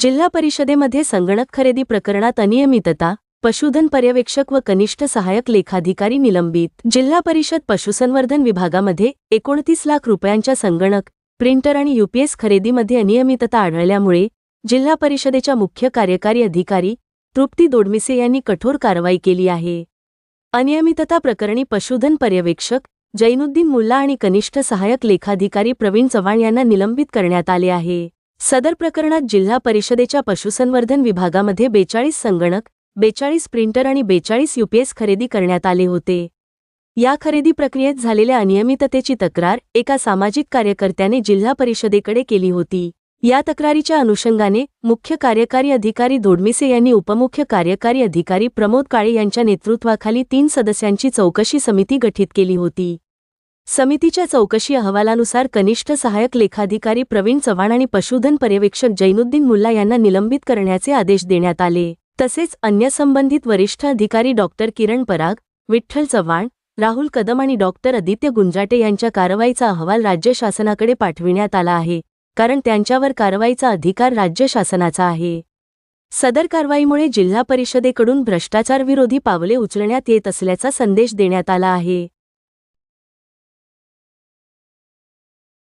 जिल्हा परिषदेमध्ये संगणक खरेदी प्रकरणात अनियमितता पशुधन पर्यवेक्षक व कनिष्ठ सहाय्यक लेखाधिकारी निलंबित. जिल्हा परिषद पशुसंवर्धन विभागामध्ये एकोणतीस लाख रुपयांच्या संगणक प्रिंटर आणि यूपीएस खरेदीमध्ये अनियमितता आढळल्यामुळे जिल्हा परिषदेच्या मुख्य कार्यकारी अधिकारी तृप्ती दोडमिसे यांनी कठोर कारवाई केली आहे. अनियमितता प्रकरणी पशुधन पर्यवेक्षक जैनुद्दीन मुल्ला आणि कनिष्ठ सहाय्यक लेखाधिकारी प्रवीण चव्हाण यांना निलंबित करण्यात आले आहे. सदर प्रकरणात जिल्हा परिषदेच्या पशुसंवर्धन विभागामध्ये बेचाळीस संगणक बेचाळीस प्रिंटर आणि बेचाळीस यूपीएस खरेदी करण्यात आले होते. या खरेदी प्रक्रियेत झालेल्या अनियमिततेची तक्रार एका सामाजिक कार्यकर्त्याने जिल्हा परिषदेकडे केली होती. या तक्रारीच्या अनुषंगाने मुख्य कार्यकारी अधिकारी धोडमिसे यांनी उपमुख्य कार्यकारी अधिकारी प्रमोद काळे यांच्या नेतृत्वाखाली तीन सदस्यांची चौकशी समिती गठीत केली होती. समितीच्या चौकशी अहवालानुसार कनिष्ठ सहाय्यक लेखाधिकारी प्रवीण चव्हाण आणि पशुधन पर्यवेक्षक जैनुद्दीन मुल्ला यांना निलंबित करण्याचे आदेश देण्यात आले. तसेच अन्य संबंधित वरिष्ठ अधिकारी डॉक्टर किरण पराग विठ्ठल चव्हाण राहुल कदम आणि डॉक्टर आदित्य गुंजाटे यांच्या कारवाईचा अहवाल राज्य शासनाकडे पाठविण्यात आला आहे कारण त्यांच्यावर कारवाईचा अधिकार राज्य शासनाचा आहे. सदर कारवाईमुळे जिल्हा परिषदेकडून भ्रष्टाचारविरोधी पावले उचलण्यात येत असल्याचा संदेश देण्यात आला आहे.